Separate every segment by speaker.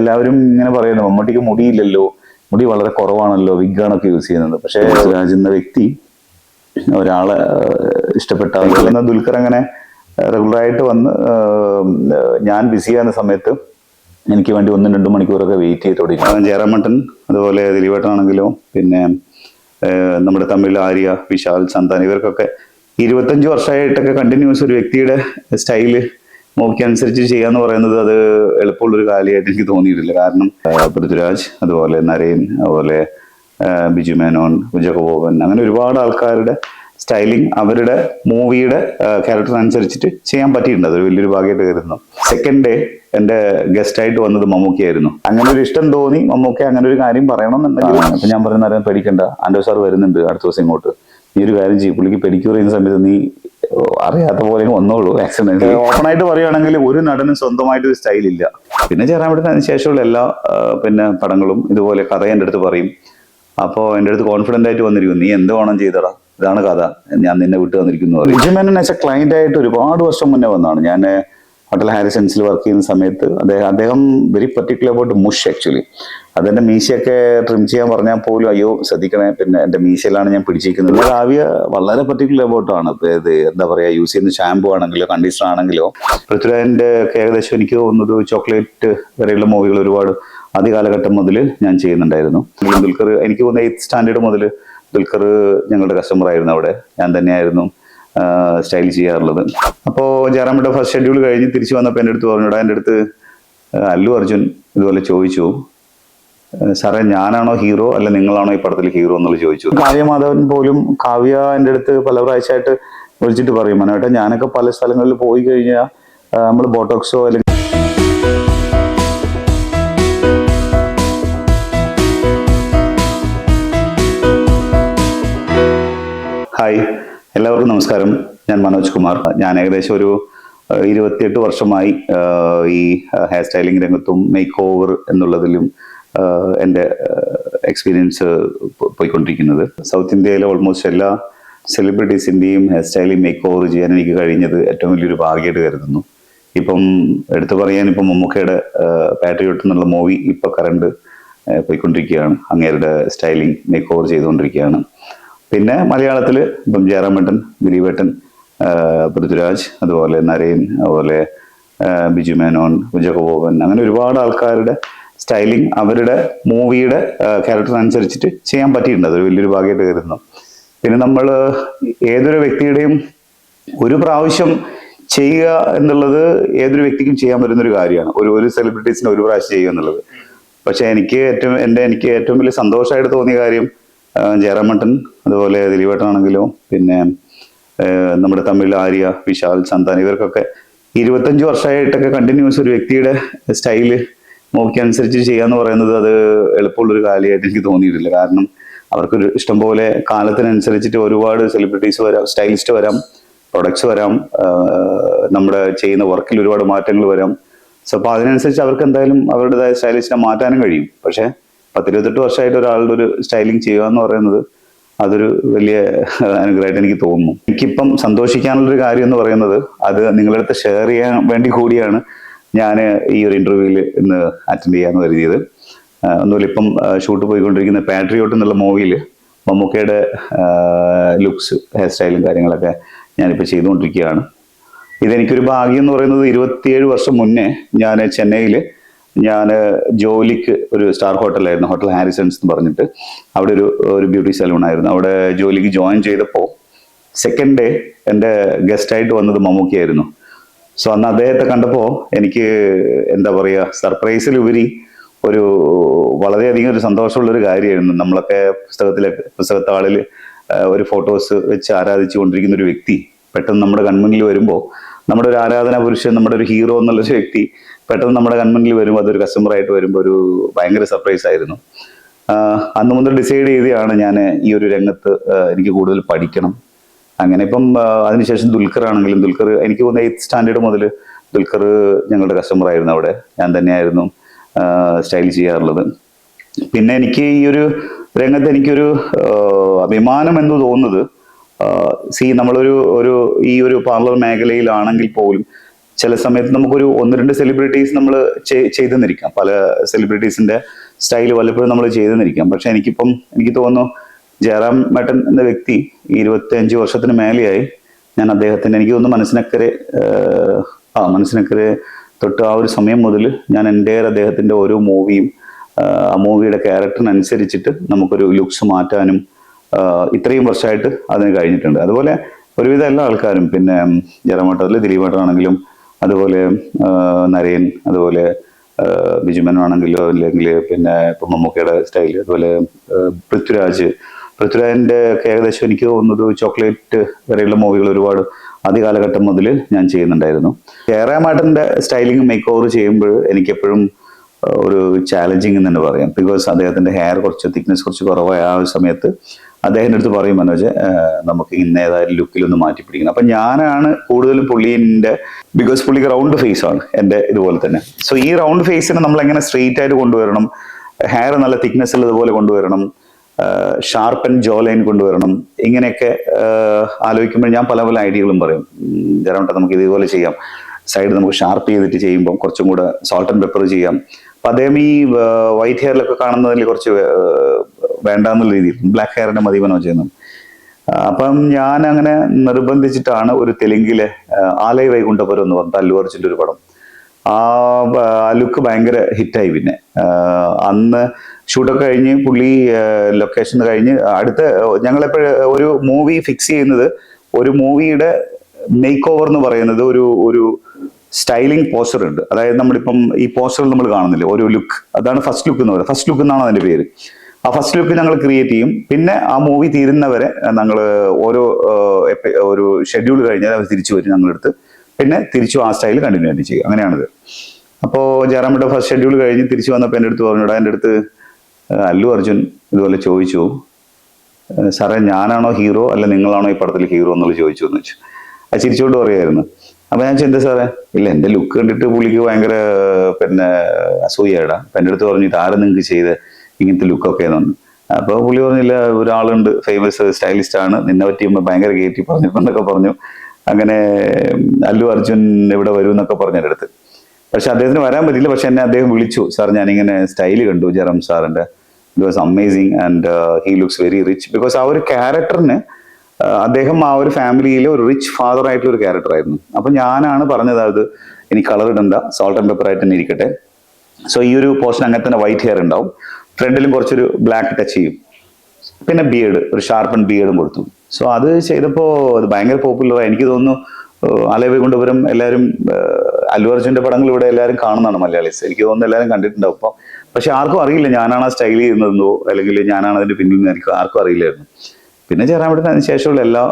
Speaker 1: എല്ലാവരും ഇങ്ങനെ പറയുന്നു മമ്മൂട്ടിക്ക് മുടിയില്ലല്ലോ മുടി വളരെ കുറവാണല്ലോ വിഗാണൊക്കെ യൂസ് ചെയ്യുന്നത്. പക്ഷേ രാജ് എന്ന വ്യക്തി ഒരാളെ ഇഷ്ടപ്പെട്ട ദുൽഖർ അങ്ങനെ റെഗുലറായിട്ട് വന്ന് ഞാൻ ബിസി ആകുന്ന സമയത്ത് എനിക്ക് വേണ്ടി ഒന്നും രണ്ടും മണിക്കൂറൊക്കെ വെയിറ്റ് ചെയ്ത് തുടങ്ങി. ജയറാമട്ടൻ അതുപോലെ ദിലീപേട്ടനാണെങ്കിലും പിന്നെ നമ്മുടെ തമിഴ് ആര്യ വിശാൽ സന്താൻ ഇവർക്കൊക്കെ ഇരുപത്തഞ്ച് വർഷമായിട്ടൊക്കെ കണ്ടിന്യൂസ് ഒരു വ്യക്തിയുടെ സ്റ്റൈൽ നോക്കി അനുസരിച്ച് ചെയ്യാന്ന് പറയുന്നത് അത് എളുപ്പമുള്ളൊരു കാര്യമായിട്ട് എനിക്ക് തോന്നിയിട്ടില്ല. കാരണം പൃഥ്വിരാജ് അതുപോലെ നരേൻ അതുപോലെ ബിജു മേനോൻ ഉജകോപൻ അങ്ങനെ ഒരുപാട് ആൾക്കാരുടെ സ്റ്റൈലിംഗ് അവരുടെ മൂവിയുടെ ക്യാരക്ടർ അനുസരിച്ചിട്ട് ചെയ്യാൻ പറ്റിയിട്ടുണ്ട്. അതൊരു വലിയൊരു ഭാഗ്യമായിട്ട് കരുതുന്നു. സെക്കൻഡ് ഡേ എന്റെ ഗസ്റ്റ് ആയിട്ട് വന്നത് മമ്മൂക്കിയായിരുന്നു അങ്ങനെ ഒരു ഇഷ്ടം തോന്നി മമ്മൂക്ക അങ്ങനെ ഒരു കാര്യം പറയണം എന്നുണ്ടെങ്കിൽ അപ്പൊ ഞാൻ പറയുന്ന പേടിക്കണ്ട. ആൻഡോ സാർ വരുന്നുണ്ട് അടുത്ത ദിവസം ഇങ്ങോട്ട്. നീ ഒരു കാര്യം ചെയ്യും. പുള്ളിക്ക് പെഡിക്യൂർ ചെയ്യുന്ന സമയത്ത് നീ അറിയാത്ത പോലെ വന്നോളൂ. ആക്സിഡന്റ് ഓപ്പൺ ആയിട്ട് പറയുകയാണെങ്കിൽ ഒരു നടനും സ്വന്തമായിട്ട് ഒരു സ്റ്റൈൽ ഇല്ല. പിന്നെ ചേരാൻ ശേഷമുള്ള എല്ലാ പിന്നെ പടങ്ങളും ഇതുപോലെ കഥ എന്റെ അടുത്ത് പറയും. അപ്പോൾ എന്റെ അടുത്ത് കോൺഫിഡന്റ് ആയിട്ട് വന്നിരിക്കും നീ എന്ത് വേണം ചെയ്തടാ? ഇതാണ് കഥ. ഞാൻ നിന്നെ വിട്ടു വന്നിരിക്കുന്നു വിജയമേനൻ ആസ് എ ക്ലയന്റ് ആയിട്ട് ഒരുപാട് വർഷം മുന്നേ വന്നാണ്. ഞാൻ ഹോട്ടൽ ഹാരിസൺസിൽ വർക്ക് ചെയ്യുന്ന സമയത്ത് അദ്ദേഹം അദ്ദേഹം very particular about moustache actually അതെന്റെ മീശയൊക്കെ ട്രിം ചെയ്യാൻ പറഞ്ഞാൽ പോലും അയ്യോ ശ്രദ്ധിക്കണേ പിന്നെ എന്റെ മീശയിലാണ് ഞാൻ പിടിച്ചിരിക്കുന്നത്. കാവ്യ വളരെ പെർട്ടിക്കുലർ അബൌട്ടാണ് ഇത് എന്താ പറയാ യൂസ് ചെയ്യുന്ന ഷാമ്പു ആണെങ്കിലോ കണ്ടീഷണർ ആണെങ്കിലോ. പൃഥ്വിരാജിന്റെ ഒക്കെ ഏകദേശം എനിക്ക് തോന്നുന്നത് ചോക്ലേറ്റ് വരെയുള്ള മൂവികൾ ഒരുപാട് ആദ്യ കാലഘട്ടം മുതൽ ഞാൻ ചെയ്യുന്നുണ്ടായിരുന്നു. ദുൽഖർ എനിക്ക് തോന്നുന്ന എയ്ത്ത് സ്റ്റാൻഡേർഡ് മുതൽ ദുൽഖർ ഞങ്ങളുടെ കസ്റ്റമർ ആയിരുന്നു അവിടെ. ഞാൻ തന്നെയായിരുന്നു. സ്റ്റൈൽ ചെയ്യാറുള്ളത്. അപ്പോൾ ജയറാമിന്റെ ഫസ്റ്റ് ഷെഡ്യൂൾ കഴിഞ്ഞ് തിരിച്ചു വന്നപ്പോൾ എന്റെ അടുത്ത് പറഞ്ഞുടാ എന്റെ അടുത്ത് അല്ലു അർജുൻ ഇതുപോലെ ചോദിച്ചു. "ഏഹ് സാറേ ഞാനാണോ ഹീറോ അല്ല നിങ്ങളാണോ ഈ പടത്തിൽ ഹീറോ എന്നുള്ളത് ചോദിച്ചു. കാവ്യ മാധവൻ പോലും കാവ്യ എന്റെ അടുത്ത് പല പ്രാവശ്യമായിട്ട് വിളിച്ചിട്ട് പറയും മനോട്ടെ ഞാനൊക്കെ പല സ്ഥലങ്ങളിൽ പോയി കഴിഞ്ഞാൽ നമ്മൾ ബോട്ടോക്സോ അല്ലെങ്കിൽ എല്ലാവർക്കും നമസ്കാരം. ഞാൻ മനോജ് കുമാർ. ഞാൻ ഏകദേശം ഒരു ഇരുപത്തിയെട്ട് വർഷമായി ഈ ഹെയർ സ്റ്റൈലിംഗ് രംഗത്തും മേക്ക് ഓവർ എന്നുള്ളതിലും എന്റെ എക്സ്പീരിയൻസ് പോയിക്കൊണ്ടിരിക്കുന്നത്. സൗത്ത് ഇന്ത്യയിലെ ഓൾമോസ്റ്റ് എല്ലാ സെലിബ്രിറ്റീസിന്റെയും ഹെയർ സ്റ്റൈലിംഗ് മേക്ക് ഓവർ ചെയ്യാൻ എനിക്ക് കഴിഞ്ഞത് ഏറ്റവും വലിയൊരു ഭാഗ്യമായിട്ട് കരുതുന്നു. ഇപ്പം എടുത്തു പറയാൻ ഇപ്പം മമ്മൂക്കയുടെ പാട്രിയോട്ട് എന്നുള്ള മൂവി ഇപ്പം കറണ്ട് പോയിക്കൊണ്ടിരിക്കുകയാണ്. അങ്ങേരുടെ സ്റ്റൈലിംഗ് മേക്ക് ഓവർ ചെയ്തുകൊണ്ടിരിക്കുകയാണ്. പിന്നെ മലയാളത്തിൽ ഇപ്പം ജയറാമേട്ടൻ ആ, പൃഥ്വിരാജ് അതുപോലെ നരേൻ അതുപോലെ ബിജു മേനോൻ ഉജകബോബൻ അങ്ങനെ ഒരുപാട് ആൾക്കാരുടെ സ്റ്റൈലിംഗ് അവരുടെ മൂവിയുടെ ക്യാരക്ടർ അനുസരിച്ചിട്ട് ചെയ്യാൻ പറ്റിയിട്ടുണ്ട്. അതൊരു വലിയൊരു ഭാഗ്യമായിട്ട് കരുതുന്നു. പിന്നെ നമ്മൾ ഏതൊരു വ്യക്തിയുടെയും ഒരു പ്രാവശ്യം ചെയ്യുക എന്നുള്ളത് ഏതൊരു വ്യക്തിക്കും ചെയ്യാൻ പറ്റുന്ന ഒരു കാര്യമാണ്. ഒരു ഒരു സെലിബ്രിറ്റീസിന് ഒരു പ്രാവശ്യം ചെയ്യുക എന്നുള്ളത്. പക്ഷെ എനിക്ക് ഏറ്റവും എന്റെ എനിക്ക് ഏറ്റവും വലിയ സന്തോഷമായിട്ട് തോന്നിയ കാര്യം ജയറാമട്ടൻ അതുപോലെ ദിലീപേട്ടനാണെങ്കിലോ പിന്നെ നമ്മുടെ തമിഴ് ആര്യ വിശാൽ സന്താൻ ഇവർക്കൊക്കെ ഇരുപത്തഞ്ച് വർഷമായിട്ടൊക്കെ കണ്ടിന്യൂസ് ഒരു വ്യക്തിയുടെ സ്റ്റൈൽ നോക്കിയനുസരിച്ച് ചെയ്യാന്ന് പറയുന്നത് അത് എളുപ്പമുള്ളൊരു കാര്യമായിട്ട് എനിക്ക് തോന്നിയിട്ടില്ല. കാരണം അവർക്കൊരു ഇഷ്ടംപോലെ കാലത്തിനനുസരിച്ചിട്ട് ഒരുപാട് സെലിബ്രിറ്റീസ് വരാം സ്റ്റൈലിസ്റ്റ് വരാം പ്രൊഡക്ട്സ് വരാം നമ്മുടെ ചെയ്യുന്ന വർക്കിൽ ഒരുപാട് മാറ്റങ്ങൾ വരാം. സോ അപ്പോൾ അതിനനുസരിച്ച് അവർക്ക് എന്തായാലും അവരുടേതായ സ്റ്റൈലിസ്റ്റിനെ മാറ്റാനും കഴിയും. പക്ഷെ പത്തിരുപത്തെട്ട് വർഷമായിട്ട് ഒരാളുടെ ഒരു സ്റ്റൈലിംഗ് ചെയ്യുക എന്ന് പറയുന്നത് അതൊരു വലിയ അനുഗ്രഹമായിട്ട് എനിക്ക് തോന്നുന്നു. എനിക്കിപ്പം സന്തോഷിക്കാനുള്ളൊരു കാര്യം എന്ന് പറയുന്നത് അത് നിങ്ങളുടെ അടുത്ത് ഷെയർ ചെയ്യാൻ വേണ്ടി കൂടിയാണ് ഞാൻ ഈ ഒരു ഇന്റർവ്യൂവിൽ ഇന്ന് അറ്റൻഡ് ചെയ്യാന്ന് കരുതിയത്. ഒന്നുമില്ല ഇപ്പം ഷൂട്ട് പോയിക്കൊണ്ടിരിക്കുന്ന പാട്രിയോട്ട് എന്നുള്ള മൂവിയിൽ മമ്മൂക്കയുടെ ലുക്സ് ഹെയർ സ്റ്റൈലും കാര്യങ്ങളൊക്കെ ഞാനിപ്പോൾ ചെയ്തുകൊണ്ടിരിക്കുകയാണ്. ഇതെനിക്കൊരു ഭാഗ്യം എന്ന് പറയുന്നത് ഇരുപത്തിയേഴ് വർഷം മുന്നേ ഞാൻ ചെന്നൈയിൽ ഞാൻ ജോലിക്ക് ഒരു സ്റ്റാർ ഹോട്ടലായിരുന്നു ഹോട്ടൽ ഹാരിസൺസ് എന്ന് പറഞ്ഞിട്ട്. അവിടെ ഒരു ഒരു ബ്യൂട്ടി സലൂൺ ആയിരുന്നു അവിടെ ജോലിക്ക് ജോയിൻ ചെയ്തപ്പോൾ സെക്കൻഡ് ഡേ എന്റെ ഗസ്റ്റായിട്ട് വന്നത് മമ്മൂക്കിയായിരുന്നു സോ അന്ന് അദ്ദേഹത്തെ കണ്ടപ്പോൾ എനിക്ക് എന്താ പറയുക സർപ്രൈസിലുപരി ഒരു വളരെയധികം ഒരു സന്തോഷമുള്ള ഒരു കാര്യമായിരുന്നു. നമ്മളൊക്കെ പുസ്തകത്തിലെ പുസ്തകത്താളിൽ ഒരു ഫോട്ടോസ് വെച്ച് ആരാധിച്ചു കൊണ്ടിരിക്കുന്ന ഒരു വ്യക്തി പെട്ടെന്ന് നമ്മുടെ കൺമുന്നിൽ വരുമ്പോൾ നമ്മുടെ ഒരു ആരാധനാ പുരുഷൻ നമ്മുടെ ഒരു ഹീറോ എന്നുള്ളൊരു വ്യക്തി പെട്ടെന്ന് നമ്മുടെ കൺമുന്നിൽ വരുമ്പോൾ അതൊരു കസ്റ്റമർ ആയിട്ട് വരുമ്പോൾ ഒരു ഭയങ്കര സർപ്രൈസ് ആയിരുന്നു. അന്ന് മുതൽ ഡിസൈഡ് ചെയ്തതാണ് ഞാൻ ഈ ഒരു രംഗത്ത് എനിക്ക് കൂടുതൽ പഠിക്കണം. അങ്ങനെ ഇപ്പം അതിനുശേഷം ദുൽഖർ ആണെങ്കിലും ദുൽഖർ എനിക്ക് തോന്നുന്ന എയ്ത്ത് സ്റ്റാൻഡേർഡ് മുതൽ ദുൽഖർ ഞങ്ങളുടെ കസ്റ്റമർ ആയിരുന്നു അവിടെ. ഞാൻ തന്നെയായിരുന്നു സ്റ്റൈൽ ചെയ്യാറുള്ളത്. പിന്നെ എനിക്ക് ഈ ഒരു രംഗത്ത് എനിക്കൊരു അഭിമാനം എന്ന് തോന്നുന്നത് സി നമ്മളൊരു ഒരു ഈ ഒരു പാർലർ മേഖലയിലാണെങ്കിൽ പോലും ചില സമയത്ത് നമുക്കൊരു ഒന്ന് രണ്ട് സെലിബ്രിറ്റീസ് നമ്മൾ ചെയ്തെന്നിരിക്കാം. പല സെലിബ്രിറ്റീസിന്റെ സ്റ്റൈൽ പലപ്പോഴും നമ്മൾ ചെയ്തെന്നിരിക്കാം. പക്ഷെ എനിക്കിപ്പം എനിക്ക് തോന്നുന്നു ജയറാം മേട്ടൻ എന്ന വ്യക്തി ഇരുപത്തി അഞ്ച് വർഷത്തിന് മേലെയായി. ഞാൻ അദ്ദേഹത്തിന്റെ എനിക്ക് തോന്നുന്നു മനസ്സിനക്കരെ ആ മനസ്സിനക്കരെ തൊട്ട് ആ ഒരു സമയം മുതൽ ഞാൻ എന്റെ അദ്ദേഹത്തിന്റെ ഓരോ മൂവിയും ആ മൂവിയുടെ ക്യാരക്ടറിനനുസരിച്ചിട്ട് നമുക്കൊരു ലുക്സ് മാറ്റാനും ഇത്രയും വർഷമായിട്ട് അതിന് കഴിഞ്ഞിട്ടുണ്ട്. അതുപോലെ ഒരുവിധം എല്ലാ ആൾക്കാരും പിന്നെ ജയറാമേട്ടത്തിൽ ദിലീപേട്ടനാണെങ്കിലും അതുപോലെ നരയൻ അതുപോലെ ബിജുമൻ ആണെങ്കിലോ അല്ലെങ്കിൽ പിന്നെ ഇപ്പം മമ്മൂക്കയുടെ സ്റ്റൈൽ അതുപോലെ പൃഥ്വിരാജ്. പൃഥ്വിരാജിന്റെ ഒക്കെ ഏകദേശം എനിക്ക് തോന്നുന്നത് ചോക്ലേറ്റ് വരെയുള്ള മൂവികൾ ഒരുപാട് ആദ്യ കാലഘട്ടം മുതൽ ഞാൻ ചെയ്യുന്നുണ്ടായിരുന്നു. ജയറാമേട്ടന്റെ സ്റ്റൈലിംഗ് മേക്ക് ഓവർ ചെയ്യുമ്പോൾ എനിക്കെപ്പോഴും ഒരു ചാലഞ്ചിങ് എന്ന് തന്നെ പറയാം. ബിക്കോസ് അദ്ദേഹത്തിന്റെ ഹെയർ കുറച്ച് തിക്നെസ് കുറച്ച് കുറവായ ആ ഒരു സമയത്ത് അദ്ദേഹത്തിന്റെ അടുത്ത് പറയും മനോജ് നമുക്ക് ഇന്ന ഏതായാലും ലുക്കിലൊന്ന് മാറ്റി പിടിക്കണം. അപ്പൊ ഞാനാണ് കൂടുതലും പുള്ളിന്റെ ബിക്കോസ് പുള്ളിക്ക് റൗണ്ട് ഫേസ് ആണ് എന്റെ ഇതുപോലെ തന്നെ. സോ ഈ റൗണ്ട് ഫേസിനെ നമ്മൾ എങ്ങനെ സ്ട്രെയിറ്റ് ആയിട്ട് കൊണ്ടുവരണം? ഹെയർ നല്ല തിക്നെസ് ഉള്ളതുപോലെ കൊണ്ടുവരണം? ഷാർപ്പൻ ജോ ലൈൻ കൊണ്ടുവരണം? ഇങ്ങനെയൊക്കെ ആലോചിക്കുമ്പോൾ ഞാൻ പല പല ഐഡിയകളും പറയും. ജരമട്ട നമുക്ക് ഇതുപോലെ ചെയ്യാം. സൈഡ് നമുക്ക് ഷാർപ്പ് ചെയ്തിട്ട് ചെയ്യുമ്പോൾ കുറച്ചും കൂടെ സോൾട്ട് ആൻഡ് പെപ്പർ ചെയ്യാം. അപ്പൊ അദ്ദേഹം ഈ വൈറ്റ് ഹെയറിലൊക്കെ കാണുന്നതിൽ കുറച്ച് വേണ്ടാന്നുള്ള രീതിയിൽ ബ്ലാക്ക് ഹെയറിന്റെ മതി മനോ ചെയ്യുന്നു അപ്പം ഞാൻ അങ്ങനെ നിർബന്ധിച്ചിട്ടാണ് ഒരു തെലുങ്കിലെ ആലയ വൈകുണ്ഠപുരം എന്ന് പറഞ്ഞ അല്ലു അർജുന്റെ ഒരു പടം. ആ ലുക്ക് ഭയങ്കര ഹിറ്റായി പിന്നെ. അന്ന് ഷൂട്ടൊക്കെ കഴിഞ്ഞ് പുള്ളി ലൊക്കേഷൻ കഴിഞ്ഞ് അടുത്ത ഞങ്ങളെപ്പോഴും ഒരു മൂവി ഫിക്സ് ചെയ്യുന്നത് ഒരു മൂവിയുടെ മേക്ക് ഓവർ എന്ന് പറയുന്നത് ഒരു ഒരു സ്റ്റൈലിംഗ് പോസ്റ്റർ ഉണ്ട്. അതായത് നമ്മളിപ്പം ഈ പോസ്റ്റർ നമ്മൾ കാണുന്നില്ലേ ഓരോ ലുക്ക് അതാണ് ഫസ്റ്റ് ലുക്ക് എന്ന് പറയുന്നത്. ഫസ്റ്റ് ലുക്ക് എന്നാണ് അതിന്റെ പേര്. ആ ഫസ്റ്റ് ലുക്ക് ഞങ്ങൾ ക്രിയേറ്റ് ചെയ്യും. പിന്നെ ആ മൂവി തീരുന്നവരെ ഞങ്ങൾ ഓരോ ഒരു ഷെഡ്യൂൾ കഴിഞ്ഞാൽ അവർ തിരിച്ചു വരും ഞങ്ങളെടുത്ത്. പിന്നെ തിരിച്ചു ആ സ്റ്റൈൽ കണ്ടിന്യൂ ആയിട്ട് ചെയ്യും അങ്ങനെയാണിത്. അപ്പോൾ ജയറാമിന്റെ ഫസ്റ്റ് ഷെഡ്യൂൾ കഴിഞ്ഞ് തിരിച്ചു വന്നപ്പോൾ എന്റെ അടുത്ത് പറഞ്ഞിടാ എന്റെ അടുത്ത് അല്ലു അർജുൻ ഇതുപോലെ ചോദിച്ചു. സാറേ ഞാനാണോ ഹീറോ അല്ല നിങ്ങളാണോ ഈ പടത്തിൽ ഹീറോ എന്നുള്ളത് ചോദിച്ചു എന്ന് വെച്ചു. അത് ചിരിച്ചുകൊണ്ട് പറയുമായിരുന്നു. അപ്പൊ ഞാൻ ചിന്ത സാറേ? ഇല്ല എന്റെ ലുക്ക് കണ്ടിട്ട് പുള്ളിക്ക് ഭയങ്കര പിന്നെ അസൂയടാ അപ്പൊ എന്റെ അടുത്ത് പറഞ്ഞു ഇതാരും നിങ്ങൾക്ക് ചെയ്ത്? ഇങ്ങനത്തെ ലുക്കൊക്കെ എന്ന്. അപ്പൊ പുള്ളി പറഞ്ഞില്ല ഒരാളുണ്ട് ഫേമസ് സ്റ്റൈലിസ്റ്റ് ആണ്. നിന്നെ പറ്റി ഭയങ്കര കയറ്റി എന്നൊക്കെ പറഞ്ഞു. അങ്ങനെ അല്ലു അർജുൻ ഇവിടെ വരും എന്നൊക്കെ പറഞ്ഞു എന്റെ അടുത്ത്. പക്ഷെ അദ്ദേഹത്തിന് വരാൻ പറ്റില്ല പക്ഷെ എന്നെ അദ്ദേഹം വിളിച്ചു. സാർ ഞാനിങ്ങനെ സ്റ്റൈൽ കണ്ടു ജെറം സാറിന്റെ it was amazing and he looks very rich because ആ ഒരു ക്യാരക്ടറിന് അദ്ദേഹം ആ ഒരു ഫാമിലിയിലെ ഒരു റിച്ച് ഫാദർ ആയിട്ടുള്ള ഒരു ക്യാരക്ടർ ആയിരുന്നു. അപ്പൊ ഞാനാണ് പറഞ്ഞത് അത് എനിക്ക് കളർ ഇടണ്ട സോൾട്ട് ആൻഡ് പെപ്പർ ആയിട്ട് തന്നെ ഇരിക്കട്ടെ. സോ ഈ ഒരു പോർഷൻ അങ്ങനെ തന്നെ വൈറ്റ് ഹെയർ ഉണ്ടാവും. ഫ്രണ്ടിലും കുറച്ചൊരു ബ്ലാക്ക് ടച്ച് ചെയ്യും. പിന്നെ ബിയേഡ് ഒരു ഷാർപ്പൺ ബിയേഡും കൊടുത്തു. സോ അത് ചെയ്തപ്പോൾ അത് ഭയങ്കര പോപ്പുലർ എനിക്ക് തോന്നുന്നു ആലയ കൊണ്ടുവരും എല്ലാവരും അല്ലു അർജുന്റെ പടങ്ങൾ ഇവിടെ എല്ലാവരും കാണുന്നതാണ് മലയാളീസ്. എനിക്ക് തോന്നുന്നു എല്ലാവരും കണ്ടിട്ടുണ്ടാവും അപ്പൊ പക്ഷെ ആർക്കും അറിയില്ല ഞാനാണ് ആ സ്റ്റൈൽ ചെയ്യുന്നതെന്നോ അല്ലെങ്കിൽ ഞാനാണ് അതിന്റെ പിന്നിൽ നിന്ന് എനിക്ക് ആർക്കും അറിയില്ലായിരുന്നു. പിന്നെ ചേരാൻ ശേഷമുള്ള എല്ലാ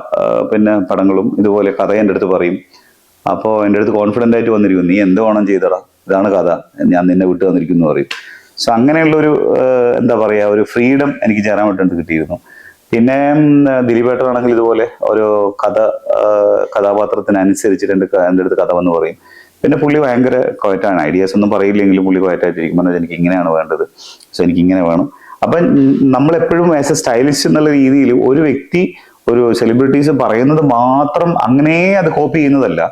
Speaker 1: പിന്നെ പടങ്ങളും ഇതുപോലെ കഥ എന്റെ അടുത്ത് പറയും. അപ്പോൾ എന്റെ അടുത്ത് കോൺഫിഡന്റ് ആയിട്ട് വന്നിരിക്കും നീ എന്ത് വേണം ചെയ്തടാ? ഇതാണ് കഥ. ഞാൻ നിന്നെ വിട്ടു വന്നിരിക്കുന്നു പറയും. സോ അങ്ങനെയുള്ളൊരു എന്താ പറയുക ഒരു ഫ്രീഡം എനിക്ക് ചേരാൻ വേണ്ടി കിട്ടിയിരുന്നു. പിന്നെ ദിലീപേട്ടനാണെങ്കിൽ ഇതുപോലെ ഒരു കഥ കഥാപാത്രത്തിനനുസരിച്ചിട്ട് എന്റെ എന്റെ അടുത്ത് കഥ വന്ന് പറയും. പിന്നെ പുള്ളി ഭയങ്കര ക്വയറ്റാണ് ഐഡിയാസ് ഒന്നും പറയില്ലെങ്കിലും പുള്ളി ക്വയറ്റായിട്ടിരിക്കും പറഞ്ഞാൽ എനിക്ക് ഇങ്ങനെയാണ് വേണ്ടത്. സോ എനിക്ക് ഇങ്ങനെ വേണം. അപ്പൊ നമ്മളെപ്പോഴും ആസ് എ സ്റ്റൈലിസ്റ്റ് എന്നുള്ള രീതിയിൽ ഒരു വ്യക്തി ഒരു സെലിബ്രിറ്റീസ് പറയുന്നത് മാത്രം അങ്ങനെ അത് കോപ്പി ചെയ്യുന്നതല്ല.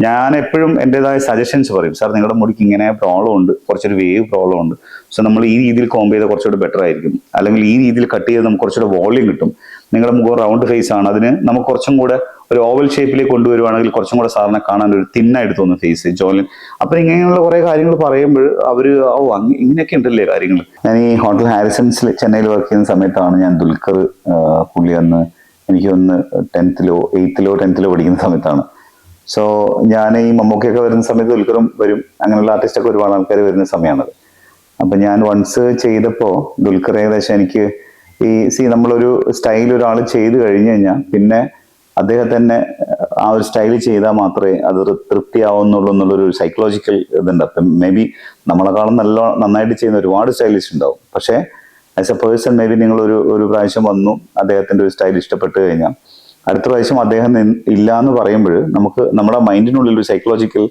Speaker 1: ഞാൻ എപ്പോഴും എന്റെതായ സജഷൻസ് പറയും. സാർ നിങ്ങളുടെ മുടിക്ക് ഇങ്ങനെ പ്രോബ്ലം ഉണ്ട്. കുറച്ചൊരു വേവ് പ്രോബ്ലം ഉണ്ട്. സോ നമ്മൾ ഈ രീതിയിൽ കോമ്പ് ചെയ്താൽ കുറച്ചുകൂടെ ബെറ്റർ ആയിരിക്കും. അല്ലെങ്കിൽ ഈ രീതിയിൽ കട്ട് ചെയ്താൽ നമുക്ക് കുറച്ചുകൂടെ വോളിയം കിട്ടും. നിങ്ങളുടെ മുഖം റൗണ്ട് ഫേസ് ആണ്. അതിന് നമുക്ക് കുറച്ചും കൂടെ ഒരു ഓവൽ ഷേപ്പിലേക്ക് കൊണ്ടുവരുവാണെങ്കിൽ കുറച്ചും കൂടെ സാറിനെ കാണാൻ ഒരു തിന്നായിട്ട് തോന്നും ഫേസ് ജോലിൻ അപ്പൊ ഇങ്ങനെയുള്ള കുറെ കാര്യങ്ങൾ പറയുമ്പോൾ അവർ ഓ അങ്ങ് ഇങ്ങനെയൊക്കെ ഉണ്ടല്ലേ കാര്യങ്ങൾ ഞാൻ ഈ ഹോട്ടൽ ഹാരിസൺസിൽ ചെന്നൈയിൽ വർക്ക് ചെയ്യുന്ന സമയത്താണ് ഞാൻ ദുൽഖർ പുള്ളി അന്ന് എനിക്ക് ഒന്ന് ടെൻത്തിലോ എയ്ത്തിലോ ടെൻത്തിലോ പഠിക്കുന്ന സമയത്താണ്. സോ ഞാൻ ഈ മമ്മൂക്കയൊക്കെ വരുന്ന സമയത്ത് ദുൽഖറും വരും. അങ്ങനെയുള്ള ആർട്ടിസ്റ്റൊക്കെ ഒരുപാട് ആൾക്കാർ വരുന്ന സമയമാണത് അപ്പൊ ഞാൻ വൺസ് ചെയ്തപ്പോൾ ദുൽഖർ ഏകദേശം എനിക്ക് ഈ സി നമ്മളൊരു സ്റ്റൈൽ ഒരാൾ ചെയ്തു കഴിഞ്ഞു കഴിഞ്ഞാൽ പിന്നെ അദ്ദേഹം തന്നെ ആ ഒരു സ്റ്റൈൽ ചെയ്താൽ മാത്രമേ അത് തൃപ്തിയാവുന്നുള്ളൂ എന്നുള്ളൊരു സൈക്കോളജിക്കൽ ഇതുണ്ട്. അപ്പം മേ ബി നമ്മളെക്കാളും നല്ല നന്നായിട്ട് ചെയ്യുന്ന ഒരുപാട് സ്റ്റൈലിസ്റ്റ് ഉണ്ടാവും. പക്ഷേ as a person may be നിങ്ങൾ ഒരു ഒരു പ്രാവശ്യം വന്നു അദ്ദേഹത്തിന്റെ ഒരു സ്റ്റൈൽ ഇഷ്ടപ്പെട്ട് കഴിഞ്ഞാൽ അടുത്ത പ്രാവശ്യം അദ്ദേഹം ഇല്ല എന്ന് പറയുമ്പോൾ നമുക്ക് നമ്മുടെ മൈൻഡിനുള്ളിൽ ഒരു സൈക്കോളജിക്കൽ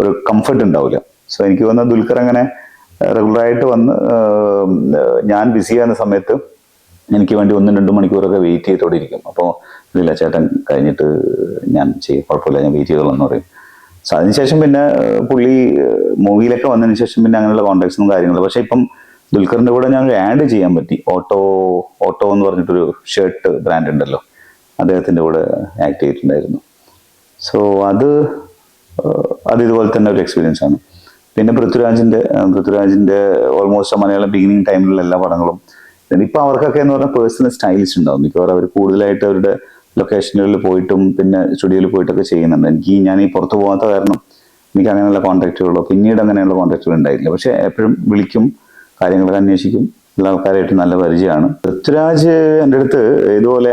Speaker 1: ഒരു കംഫർട്ട് ഉണ്ടാവില്ല. സോ എനിക്ക് തോന്നുന്നത് ദുൽഖർ അങ്ങനെ റെഗുലറായിട്ട് വന്ന് ഞാൻ ബിസി ആകുന്ന സമയത്ത് എനിക്ക് വേണ്ടി ഒന്നും രണ്ടും മണിക്കൂറൊക്കെ വെയിറ്റ് ചെയ്തോടെ ഇരിക്കും. അപ്പോൾ ഇല്ല ചേട്ടൻ കഴിഞ്ഞിട്ട് ഞാൻ ചെയ്യും. കുഴപ്പമില്ല ഞാൻ വെയിറ്റ് ചെയ്തോളാം എന്ന് പറയും. സോ അതിനുശേഷം പിന്നെ പുള്ളി മൂവിയിലൊക്കെ വന്നതിന് ശേഷം പിന്നെ അങ്ങനെയുള്ള കോൺടാക്ട്സും കാര്യങ്ങളും. പക്ഷേ ഇപ്പം ദുൽഖറിന്റെ കൂടെ ഞാൻ ആഡ് ചെയ്യാൻ പറ്റി. ഓട്ടോ ഓട്ടോ എന്ന് പറഞ്ഞിട്ടൊരു ഷർട്ട് ബ്രാൻഡ് ഉണ്ടല്ലോ. അദ്ദേഹത്തിന്റെ കൂടെ ആക്ട് ചെയ്തിട്ടുണ്ടായിരുന്നു. സോ അത് അത് ഇതുപോലെ തന്നെ ഒരു എക്സ്പീരിയൻസ് ആണ്. പിന്നെ പൃഥ്വിരാജിന്റെ പൃഥ്വിരാജിന്റെ ഓൾമോസ്റ്റ് മലയാളം ബിഗിനിങ് ടൈമിലുള്ള എല്ലാ പടങ്ങളും ഇപ്പൊ അവർക്കൊക്കെ എന്ന് പറഞ്ഞാൽ പേഴ്സണൽ സ്റ്റൈലിഷ് ഉണ്ടാവും. മിക്കവാറും അവർ കൂടുതലായിട്ട് അവരുടെ ലൊക്കേഷനുകളിൽ പോയിട്ടും പിന്നെ സ്റ്റുഡിയോയിൽ പോയിട്ടൊക്കെ ചെയ്യുന്നുണ്ട്. എനിക്ക് ഞാൻ ഈ പുറത്തു പോകാത്ത കാരണം എനിക്ക് അങ്ങനെയുള്ള കോൺടാക്റ്റുകളോ പിന്നീട് അങ്ങനെയുള്ള കോൺടാക്റ്റുകൾ ഉണ്ടായിട്ടില്ല. പക്ഷെ എപ്പോഴും വിളിക്കും കാര്യങ്ങളൊക്കെ അന്വേഷിക്കും. എല്ലാ ആൾക്കാരായിട്ട് നല്ല പരിചയമാണ്. പൃഥ്വിരാജ് എന്റെ അടുത്ത് ഇതുപോലെ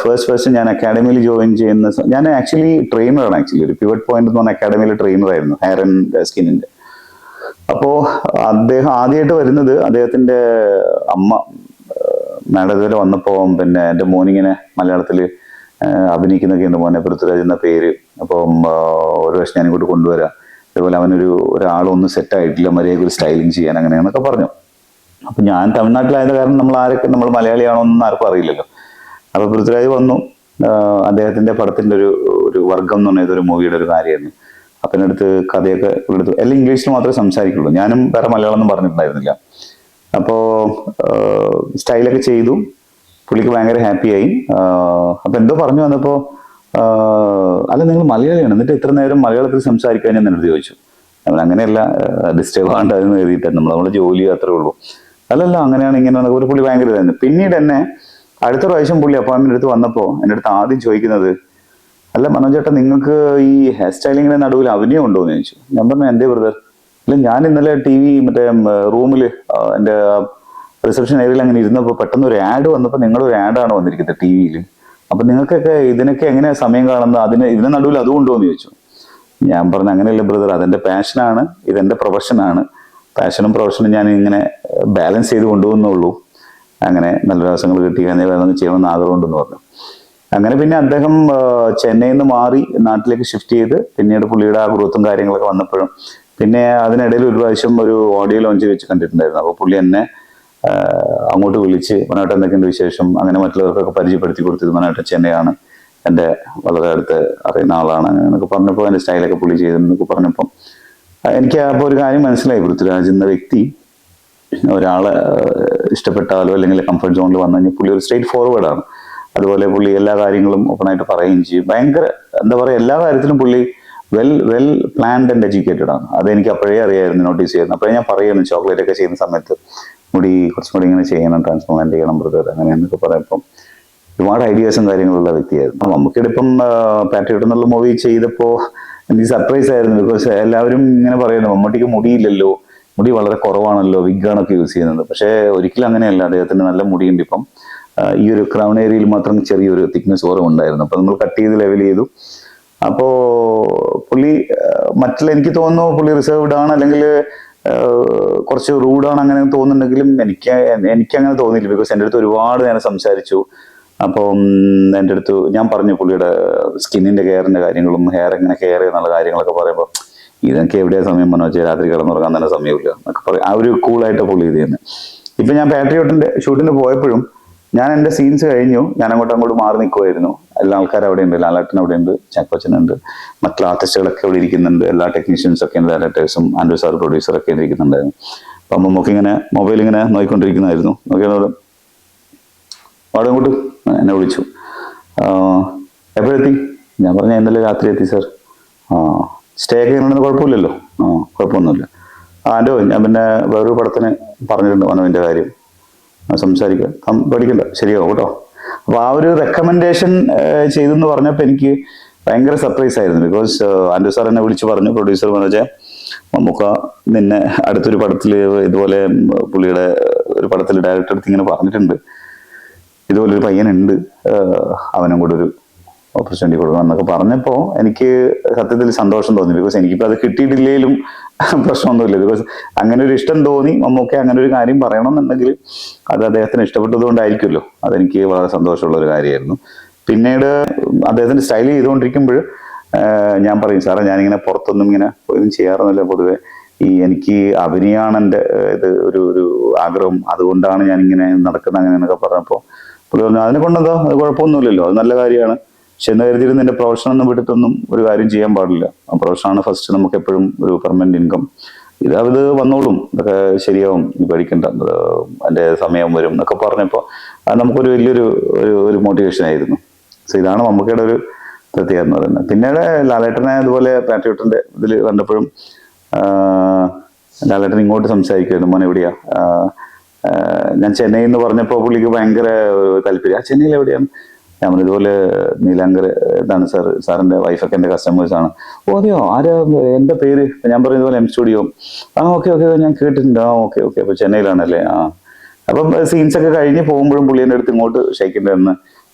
Speaker 1: ഫസ്റ്റ് ഫസ്റ്റ് ഞാൻ അക്കാഡമിയിൽ ജോയിൻ ചെയ്യുന്ന ഞാൻ ആക്ച്വലി ട്രെയിനറാണ് ആക്ച്വലി ഒരു പിവറ്റ് പോയിന്റ് എന്ന് പറഞ്ഞ അക്കാഡമിയിൽ ട്രെയിനറായിരുന്നു ഹെയർ ആൻഡ് സ്കിന്നിന്റെ അപ്പോ അദ്ദേഹം ആദ്യമായിട്ട് വരുന്നത് അദ്ദേഹത്തിന്റെ അമ്മ മാഡം വന്നപ്പോ പിന്നെ എന്റെ മോനിങ്ങനെ മലയാളത്തിൽ അഭിനയിക്കുന്നൊക്കെ ഉണ്ട് മോനെ പൃഥ്വിരാജ് എന്ന പേര്. അപ്പം ഒരു വശം ഞാൻ ഇങ്ങോട്ട് കൊണ്ടുവരാം. അതുപോലെ അവനൊരു ഒരാളൊന്നും സെറ്റ് ആയിട്ടില്ല മര്യാദ ഒരു സ്റ്റൈലിങ് ചെയ്യാൻ അങ്ങനെയാണെന്നൊക്കെ പറഞ്ഞു. അപ്പൊ ഞാൻ തമിഴ്നാട്ടിലായത് കാരണം നമ്മൾ ആരൊക്കെ നമ്മൾ മലയാളിയാണോ എന്നൊന്നും ആർക്കും അറിയില്ലല്ലോ. അപ്പൊ പൃഥ്വിരാജ് വന്നു. അദ്ദേഹത്തിന്റെ പടത്തിന്റെ ഒരു ഒരു വർഗം എന്ന് പറഞ്ഞ ഒരു മൂവിയുടെ ഒരു കാര്യമായിരുന്നു. അപ്പൊ എന്റെ അടുത്ത് കഥയൊക്കെ എടുത്തു എല്ലാം ഇംഗ്ലീഷിൽ മാത്രമേ സംസാരിക്കുള്ളൂ. ഞാനും വേറെ മലയാളം ഒന്നും പറഞ്ഞിട്ടുണ്ടായിരുന്നില്ല. അപ്പോൾ സ്റ്റൈലൊക്കെ ചെയ്തു. പുള്ളിക്ക് ഭയങ്കര ഹാപ്പിയായി അപ്പം എന്തോ പറഞ്ഞു വന്നപ്പോൾ അല്ല നിങ്ങൾ മലയാളിയാണ്. എന്നിട്ട് ഇത്ര നേരം മലയാളത്തിൽ സംസാരിക്കാൻ ഞാൻ എന്നോട് ചോദിച്ചു. നമ്മൾ അങ്ങനെയല്ല ഡിസ്റ്റർബ് ആണ്ട് അതെന്ന് എഴുതിയിട്ട് നമ്മൾ നമ്മുടെ ജോലി അത്രേ ഉള്ളൂ. അല്ലല്ല അങ്ങനെയാണ് ഇങ്ങനെ ഒരു പുള്ളി ഭയങ്കര ഇതായിരുന്നു. പിന്നീട് എന്നെ അടുത്ത പ്രാവശ്യം പുള്ളി അപ്പോയിൻമെന്റ് എടുത്ത് വന്നപ്പോൾ എന്റെ അടുത്ത് ആദ്യം ചോദിക്കുന്നത് അല്ല മനോജേട്ട നിങ്ങൾക്ക് ഈ ഹെയർ സ്റ്റൈലിങ്ങിന്റെ നടുവിൽ അഭിനയം ഉണ്ടോ എന്ന് ചോദിച്ചു. ഞാൻ പറഞ്ഞു എന്റെ ബ്രദർ അല്ല ഞാൻ ഇന്നലെ ടി വി മറ്റേ റൂമിൽ എന്റെ റിസപ്ഷൻ ഏരിയയിൽ അങ്ങനെ ഇരുന്നപ്പോൾ പെട്ടെന്ന് ഒരു ആഡ് വന്നപ്പോൾ നിങ്ങളുടെ ഒരു ആഡാണ് വന്നിരിക്കുന്നത് ടി വിയിൽ അപ്പൊ നിങ്ങൾക്കൊക്കെ ഇതിനൊക്കെ എങ്ങനെയാ സമയം കാണുന്നത്? അതിന് ഇതിന് നടുവിൽ അതും ഉണ്ടോ എന്ന് ചോദിച്ചു. ഞാൻ പറഞ്ഞു അങ്ങനെയല്ല ബ്രദർ അതെന്റെ പാഷനാണ് ഇതെന്റെ പ്രൊഫഷനാണ് പാഷനും പ്രൊഫഷനും ഞാൻ ഇങ്ങനെ ബാലൻസ് ചെയ്ത് കൊണ്ടുപോകുന്നുള്ളൂ അങ്ങനെ നല്ല അവസരങ്ങൾ കിട്ടി അങ്ങനെ വേണമെന്ന് ചെയ്യണമെന്ന് ആഗ്രഹമുണ്ടെന്ന് പറഞ്ഞു. അങ്ങനെ പിന്നെ അദ്ദേഹം ചെന്നൈയിൽ നിന്ന് മാറി നാട്ടിലേക്ക് ഷിഫ്റ്റ് ചെയ്ത് പിന്നീട് പുള്ളിയുടെ ആ ഗ്രോത്തും കാര്യങ്ങളൊക്കെ വന്നപ്പോഴും പിന്നെ അതിനിടയിൽ ഒരു പ്രാവശ്യം ഒരു ഓഡിയോ ലോഞ്ച് വെച്ച് കണ്ടിട്ടുണ്ടായിരുന്നു. അപ്പോൾ പുള്ളി എന്നെ അങ്ങോട്ട് വിളിച്ച് മനോട്ട് എന്തൊക്കെയുണ്ട് വിശേഷം? അങ്ങനെ മറ്റുള്ളവർക്കൊക്കെ പരിചയപ്പെടുത്തി കൊടുത്തത് മനോട്ട് ചെന്നൈയാണ് എന്റെ വളരെ അടുത്ത് അറിയുന്ന ആളാണ് എന്നൊക്കെ പറഞ്ഞപ്പോൾ എന്റെ സ്റ്റൈലൊക്കെ പുള്ളി ചെയ്തെന്നൊക്കെ പറഞ്ഞപ്പം എനിക്ക് അപ്പോൾ ഒരു കാര്യം മനസ്സിലായി. പൃഥ്വിരാജ് എന്ന വ്യക്തി ഒരാളെ ഇഷ്ടപ്പെട്ടാലോ അല്ലെങ്കിൽ കംഫർട്ട് സോണിൽ വന്നു കഴിഞ്ഞാൽ പുള്ളി ഒരു സ്ട്രേറ്റ് ഫോർവേഡാണ് അതുപോലെ പുള്ളി എല്ലാ കാര്യങ്ങളും ഓപ്പണായിട്ട് പറയുകയും ചെയ്യും. ഭയങ്കര എന്താ പറയുക എല്ലാ കാര്യത്തിലും പുള്ളി well well planned and educated ആണ്. അതെനിക്ക് അപ്പോഴേ അറിയായിരുന്നു നോട്ടീസ് ചെയ്യുന്നത്. അപ്പോഴേ ഞാൻ പറയുന്നു ചോക്ലേറ്റ് ഒക്കെ ചെയ്യുന്ന സമയത്ത് മുടി കുറച്ചും കൂടി ഇങ്ങനെ ചെയ്യണം ട്രാൻസ്പ്ലാന്റ് ചെയ്യണം ബ്രദർ അങ്ങനെ എന്നൊക്കെ പറയുമ്പം ഒരുപാട് ഐഡിയാസും കാര്യങ്ങളുള്ള വ്യക്തിയായിരുന്നു. നമുക്കിടെ ഇപ്പം പാട്രിയോട്ട് എന്നുള്ള മൂവി ചെയ്തപ്പോൾ എനിക്ക് സർപ്രൈസ് ആയിരുന്നു. ബിക്കോസ് എല്ലാവരും ഇങ്ങനെ പറയുന്നു മമ്മൂട്ടിക്ക് മുടിയില്ലല്ലോ മുടി വളരെ കുറവാണല്ലോ വിഗാണൊക്കെ യൂസ് ചെയ്യുന്നത്. പക്ഷേ ഒരിക്കലും അങ്ങനെയല്ല. അദ്ദേഹത്തിന് നല്ല മുടിയുണ്ട് ഇപ്പം. ഈ ഒരു ക്രൗൺ ഏരിയയിൽ മാത്രം ചെറിയൊരു തിക്നെസ് ഉണ്ടായിരുന്നു. അപ്പൊ നമ്മൾ കട്ട് ചെയ്ത് ലെവൽ ചെയ്തു. അപ്പോ പുള്ളി മറ്റുള്ള എനിക്ക് തോന്നുന്നു പുള്ളി റിസർവ്ഡ് ആണ് അല്ലെങ്കിൽ കുറച്ച് റൂഡാണ് അങ്ങനെ തോന്നുന്നുണ്ടെങ്കിലും എനിക്ക് എനിക്ക് അങ്ങനെ തോന്നിയില്ല. ബിക്കോസ് എന്റെ അടുത്ത് ഒരുപാട് നേരം സംസാരിച്ചു. അപ്പം എന്റെ അടുത്ത് ഞാൻ പറഞ്ഞു പുള്ളിയുടെ സ്കിന്നിന്റെ കെയറിന്റെ കാര്യങ്ങളും ഹെയർ എങ്ങനെ കെയർ ചെയ്യുന്നുള്ള കാര്യങ്ങളൊക്കെ പറയുമ്പോൾ ഇതൊക്കെ എവിടെയാ സമയം മനോജ്? രാത്രി കിടന്നുറങ്ങാൻ തന്നെ സമയമില്ല എന്നൊക്കെ പറയും. ആ ഒരു കൂളായിട്ട് പുള്ളി ഇത് തന്നെ ഇപ്പൊ ഞാൻ പാട്രിയോട്ടിന്റെ ഷൂട്ടിന് പോയപ്പോഴും ഞാൻ എന്റെ സീൻസ് കഴിഞ്ഞു. ഞാൻ അങ്ങോട്ടും അങ്ങോട്ട് മാറി നിൽക്കുമായിരുന്നു എല്ലാ ആൾക്കാരും അവിടെ ഉണ്ട് ലാലാട്ടൻ അവിടെ ഉണ്ട് ചാക്കോച്ചനുണ്ട് മറ്റുള്ള ആർട്ടിസ്റ്റുകളൊക്കെ അവിടെ ഇരിക്കുന്നുണ്ട്. എല്ലാ ടെക്നീഷ്യൻസ് ഒക്കെ ഡയറക്ടേഴ്സും ആൻഡ്രു സാർ പ്രൊഡ്യൂസറൊക്കെ ഇരിക്കുന്നുണ്ടായിരുന്നു. അപ്പം നമുക്ക് ഇങ്ങനെ മൊബൈൽ ഇങ്ങനെ നോക്കിക്കൊണ്ടിരിക്കുന്നതായിരുന്നു നോക്കിയാൽ അവിടെ അങ്ങോട്ട് എന്നെ വിളിച്ചു. എപ്പോഴെത്തി? ഞാൻ പറഞ്ഞ ഇന്നലെ രാത്രി എത്തി സാർ ആ സ്റ്റേ ഒക്കെ ഇങ്ങനെ കുഴപ്പമില്ലല്ലോ. ആ കുഴപ്പമൊന്നുമില്ല. ആൻഡോ ഞാൻ പിന്നെ വേറൊരു പടത്തിന് പറഞ്ഞിട്ടുണ്ട് മനുവിന്റെ കാര്യം. ആ, സംസാരിക്കാം കം പേടിക്കണ്ട ശരിയാവും കേട്ടോ. അപ്പോൾ ആ ഒരു റെക്കമെൻഡേഷൻ ചെയ്തെന്ന് പറഞ്ഞപ്പോൾ എനിക്ക് ഭയങ്കര സർപ്രൈസ് ആയിരുന്നു. ബിക്കോസ് ആൻഡു സാർ എന്നെ വിളിച്ച് പറഞ്ഞു പ്രൊഡ്യൂസർ പറഞ്ഞാൽ മമ്മൂക്ക നിന്നെ അടുത്തൊരു പടത്തിൽ ഇതുപോലെ പുള്ളിയുടെ ഒരു പടത്തിൽ ഡയറക്ടർ അടുത്ത് ഇങ്ങനെ പറഞ്ഞിട്ടുണ്ട്. ഇതുപോലൊരു പയ്യനുണ്ട്. അവനും കൂടെ ഒരു ഓപ്പർച്യൂണിറ്റി കൊടുക്കണം എന്നൊക്കെ പറഞ്ഞപ്പോൾ എനിക്ക് സത്യത്തിൽ സന്തോഷം തോന്നി. ബിക്കോസ് എനിക്കിപ്പോൾ അത് കിട്ടിയിട്ടില്ലെങ്കിലും പ്രശ്നമൊന്നുമില്ല. ബിക്കോസ് അങ്ങനെ ഒരു ഇഷ്ടം തോന്നി. മമ്മൂക്കെ അങ്ങനെ ഒരു കാര്യം പറയണമെന്നുണ്ടെങ്കിൽ അത് അദ്ദേഹത്തിന് ഇഷ്ടപ്പെട്ടതുകൊണ്ടായിരിക്കുമല്ലോ. അതെനിക്ക് വളരെ സന്തോഷമുള്ള ഒരു കാര്യമായിരുന്നു. പിന്നീട് അദ്ദേഹത്തിന്റെ സ്റ്റൈൽ ചെയ്തുകൊണ്ടിരിക്കുമ്പോൾ ഞാൻ പറയും സാറേ ഞാനിങ്ങനെ പുറത്തൊന്നും ഇങ്ങനെ പോയി ചെയ്യാറൊന്നുമില്ല പൊതുവെ. ഈ എനിക്ക് അഭിനയാണ് എന്റെ ഇത് ഒരു ഒരു ആഗ്രഹം. അതുകൊണ്ടാണ് ഞാനിങ്ങനെ നടക്കുന്നത് അങ്ങനെ എന്നൊക്കെ പറഞ്ഞപ്പോൾ പുള്ളി പറഞ്ഞു അതിനെ കൊണ്ടെന്താ അത് കുഴപ്പമൊന്നുമില്ലല്ലോ. അത് നല്ല കാര്യമാണ്. എന്ന് കരുതിയിരുന്ന എന്റെ പ്രൊഫഷൻ ഒന്നും വിട്ടിട്ടൊന്നും ഒരു കാര്യം ചെയ്യാൻ പാടില്ല. ആ പ്രൊഫഷനാണ് ഫസ്റ്റ് നമുക്ക് എപ്പോഴും ഒരു പെർമനന്റ് ഇൻകം ഇത് അത് വന്നോളും. ഇതൊക്കെ ശരിയാവും. നീ പഠിക്കണ്ട എന്റെ സമയം വരും എന്നൊക്കെ പറഞ്ഞപ്പോൾ അത് നമുക്കൊരു വലിയൊരു ഒരു ഒരു മോട്ടിവേഷൻ ആയിരുന്നു. സോ ഇതാണ് മമ്മൂക്കയുടെ ഒരു പ്രത്യേകത എന്ന് പറയുന്നത്. പിന്നീട് ലാലേട്ടനെ അതുപോലെ പാട്രിയോട്ടിന്റെ ഇതിൽ കണ്ടപ്പോഴും ലാലേട്ടൻ ഇങ്ങോട്ട് സംസാരിക്കുമായിരുന്നു മോൻ എവിടെയാ? ഞാൻ ചെന്നൈ എന്ന് പറഞ്ഞപ്പോൾ പുള്ളിക്ക് ഭയങ്കര താല്പര്യം. ആ ചെന്നൈയിൽ എവിടെയാണ്? ഞാൻ ഇതുപോലെ നീലാങ്കർ ഇതാണ് സാർ സാറിന്റെ വൈഫൊക്കെ എന്റെ കസ്റ്റമേഴ്സ് ഓ അതെയോ? ആരാ? എന്റെ പേര്? ഞാൻ പറഞ്ഞു ഇതുപോലെ എം സ്റ്റുഡിയോ ആ ഓക്കെ ഓക്കെ ഞാൻ കേട്ടിട്ടുണ്ട്. ആ ഓക്കെ ഓക്കെ അപ്പോൾ ചെന്നൈയിലാണല്ലേ? ആ. അപ്പം സീൻസൊക്കെ കഴിഞ്ഞ് പോകുമ്പോഴും പുള്ളി എന്റെ അടുത്ത് ഇങ്ങോട്ട് ഷെയ്ക്കിന്റെ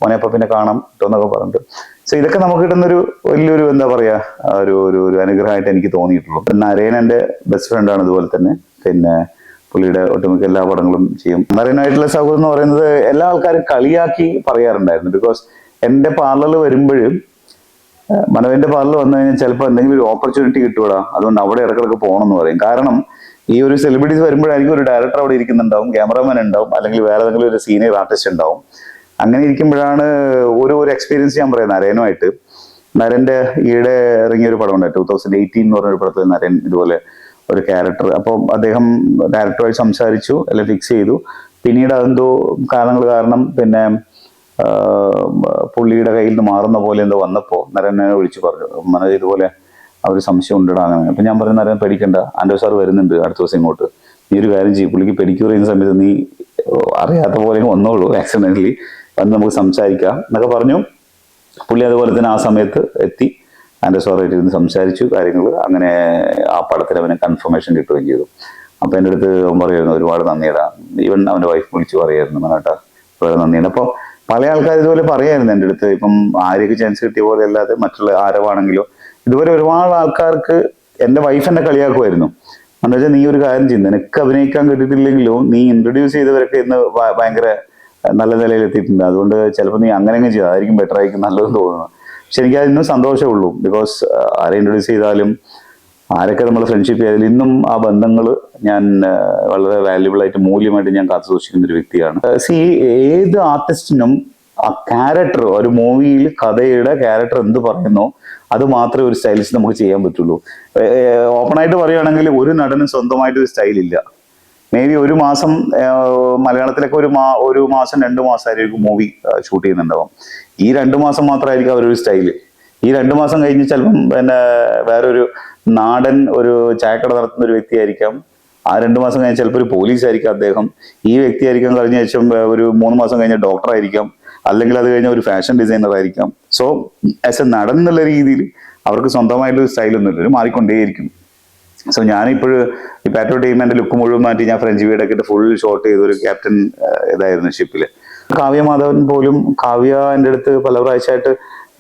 Speaker 1: മോനെ അപ്പം പിന്നെ കാണാം കിട്ടുമെന്നൊക്കെ പറഞ്ഞിട്ട്. സോ ഇതൊക്കെ നമുക്ക് കിട്ടുന്നൊരു വലിയൊരു എന്താ പറയുക ഒരു ഒരു ഒരു അനുഗ്രഹമായിട്ട് എനിക്ക് തോന്നിയിട്ടുള്ളൂ. നരേൻ എന്റെ ബെസ്റ്റ് ഫ്രണ്ടാണ് ഇതുപോലെ തന്നെ. പിന്നെ പുള്ളിയുടെ ഒട്ടുമിക്ക എല്ലാ പടങ്ങളും ചെയ്യും. നരേനായിട്ടുള്ള സൗഹൃദം എന്ന് പറയുന്നത് എല്ലാ ആൾക്കാരും കളിയാക്കി പറയാറുണ്ടായിരുന്നു. ബിക്കോസ് എന്റെ പാർലറിൽ വരുമ്പോഴും മനോവിന്റെ പാർലർ വന്നു കഴിഞ്ഞാൽ ചിലപ്പോൾ എന്തെങ്കിലും ഒരു ഓപ്പർച്യൂണിറ്റി കിട്ടൂടാ. അതുകൊണ്ട് അവിടെ ഇടക്കിടക്ക് പോകണം എന്ന് പറയും. കാരണം ഈ ഒരു സെലിബ്രിറ്റീസ് വരുമ്പോഴായിരിക്കും ഒരു ഡയറക്ടർ അവിടെ ഇരിക്കുന്നുണ്ടാവും ക്യാമറാമാൻ ഉണ്ടാവും അല്ലെങ്കിൽ വേറെ ഏതെങ്കിലും ഒരു സീനിയർ ആർട്ടിസ്റ്റ് ഉണ്ടാവും. അങ്ങനെ ഇരിക്കുമ്പോഴാണ് ഒരു ഒരു എക്സ്പീരിയൻസ് ഞാൻ പറയാം നരേനുമായിട്ട്. നരന്റെ ഈയിടെ ഇറങ്ങിയ ഒരു പടമുണ്ട് ടൂ തൗസൻഡ് എയ്റ്റീൻ എന്ന് പറഞ്ഞ ഒരു പടത്തിൽ നരൻ ഇതുപോലെ ഒരു ക്യാരക്ടർ അപ്പോൾ അദ്ദേഹം ഡയറക്ടറുമായി സംസാരിച്ചു അല്ലെ ഫിക്സ് ചെയ്തു. പിന്നീട് അതെന്തോ കാരണങ്ങൾ കാരണം പിന്നെ പുള്ളിയുടെ കയ്യിൽ നിന്ന് മാറുന്ന പോലെ എന്തോ വന്നപ്പോൾ നരനെ വിളിച്ചു പറഞ്ഞു. മനോജ് ഇതുപോലെ ഒരു സംശയം ഉണ്ടിടാ അങ്ങനെ അപ്പൊ ഞാൻ പറഞ്ഞു നരൻ പേടിക്കണ്ട. ആൻഡോ സാർ വരുന്നുണ്ട് അടുത്ത ദിവസം ഇങ്ങോട്ട്. നീ ഒരു കാര്യം ചെയ്യും. പുള്ളിക്ക് പെഡിക്യൂർ ചെയ്യുന്ന സമയത്ത് നീ അറിയാത്ത പോലെ വന്നോളൂ ആക്സിഡന്റലി വന്ന് നമുക്ക് സംസാരിക്കാം എന്നൊക്കെ പറഞ്ഞു. പുള്ളി അതുപോലെ തന്നെ ആ സമയത്ത് എത്തി. ആൻഡോ സാറായിട്ട് ഇരുന്ന് സംസാരിച്ചു കാര്യങ്ങൾ അങ്ങനെ ആ പടത്തിൽ അവന് കൺഫർമേഷൻ കിട്ടുകയും ചെയ്തു. അപ്പോൾ എന്റെ അടുത്ത് അവൻ പറയുമായിരുന്നു ഒരുപാട് നന്ദിയടാ. ഈവൻ അവന്റെ വൈഫ് വിളിച്ച് പറയായിരുന്നു മനോട്ടാ വളരെ നന്ദിയുണ്ട്. അപ്പോൾ പല ആൾക്കാർ ഇതുപോലെ പറയായിരുന്നു എന്റെ അടുത്ത്. ഇപ്പം ആര്യക്ക് ചാൻസ് കിട്ടിയ പോലെ അല്ലാതെ മറ്റുള്ള ആരവാണെങ്കിലോ ഇതുപോലെ ഒരുപാട് ആൾക്കാർക്ക് എന്റെ വൈഫ് എന്നെ കളിയാക്കുമായിരുന്നു. എന്താ വെച്ചാൽ നീ ഒരു കാര്യം ചെയ്യും. നിനക്ക് അഭിനയിക്കാൻ കിട്ടിയിട്ടില്ലെങ്കിലും നീ ഇൻട്രൊഡ്യൂസ് ചെയ്തവരൊക്കെ ഇന്ന് ഭയങ്കര നല്ല നിലയിൽ എത്തിയിട്ടുണ്ട് അതുകൊണ്ട് ചിലപ്പോൾ നീ അങ്ങനെ അങ്ങ് ചെയ്താൽ അതായിരിക്കും ബെറ്റർ ആയിരിക്കും നല്ലതെന്ന് തോന്നുന്നു പക്ഷെ എനിക്ക് അതിന്നും സന്തോഷമേ ഉള്ളൂ. ബിക്കോസ് ആരെ ഇൻട്രൊഡ്യൂസ് ചെയ്താലും ആരൊക്കെ നമ്മൾ ഫ്രണ്ട്ഷിപ്പ് ചെയ്താലും ഇന്നും ആ ബന്ധങ്ങൾ ഞാൻ വളരെ വാല്യുബിൾ ആയിട്ട് മൂല്യമായിട്ട് ഞാൻ കാത്തു സൂക്ഷിക്കുന്ന ഒരു വ്യക്തിയാണ്. സി ഏത് ആർട്ടിസ്റ്റിനും ആ ക്യാരക്ടർ ഒരു മൂവിയിൽ കഥയുടെ ക്യാരക്ടർ എന്ത് പറയുന്നോ അത് മാത്രമേ ഒരു സ്റ്റൈലിസ്റ്റ് നമുക്ക് ചെയ്യാൻ പറ്റുള്ളൂ. ഓപ്പൺ ആയിട്ട് പറയുകയാണെങ്കിൽ ഒരു നടനും സ്വന്തമായിട്ട് ഒരു സ്റ്റൈൽ ഇല്ല. മേ ബി ഒരു മാസം മലയാളത്തിലൊക്കെ ഒരു മാ ഒരു മാസം രണ്ട് മാസമായിരിക്കും മൂവി ഷൂട്ട് ചെയ്യുന്നുണ്ടാവും. ഈ രണ്ട് മാസം മാത്രമായിരിക്കും അവരൊരു സ്റ്റൈൽ ഈ രണ്ട് മാസം കഴിഞ്ഞ് ചിലപ്പം പിന്നെ വേറൊരു നാടൻ ഒരു ചായക്കട നടത്തുന്ന ഒരു വ്യക്തിയായിരിക്കാം. ആ രണ്ട് മാസം കഴിഞ്ഞ് ചിലപ്പോൾ ഒരു പോലീസ് ആയിരിക്കാം അദ്ദേഹം. ഈ വ്യക്തി ആയിരിക്കാം കഴിഞ്ഞ ശേഷം ഒരു മൂന്ന് മാസം കഴിഞ്ഞ ഡോക്ടർ ആയിരിക്കാം. അല്ലെങ്കിൽ അത് കഴിഞ്ഞ ഒരു ഫാഷൻ ഡിസൈനർ ആയിരിക്കാം. സോ ആസ് എ നടൻ എന്നുള്ള രീതിയിൽ അവർക്ക് സ്വന്തമായിട്ടൊരു സ്റ്റൈലൊന്നുമില്ല ഒരു മാറിക്കൊണ്ടേയിരിക്കും. സോ ഞാനിപ്പോൾ ഈ പാറ്റോ എന്റെ ലുക്ക് മുഴുവൻ മാറ്റി ഞാൻ ഫ്രഞ്ച് വീടൊക്കെ ഇട്ട് ഫുൾ ഷോട്ട് ചെയ്ത ഒരു ക്യാപ്റ്റൻ ഇതായിരുന്നു ഷിപ്പിൽ കാവ്യ മാധവൻ പോലും കാവ്യ എന്റെ അടുത്ത് പല പ്രാവശ്യമായിട്ട്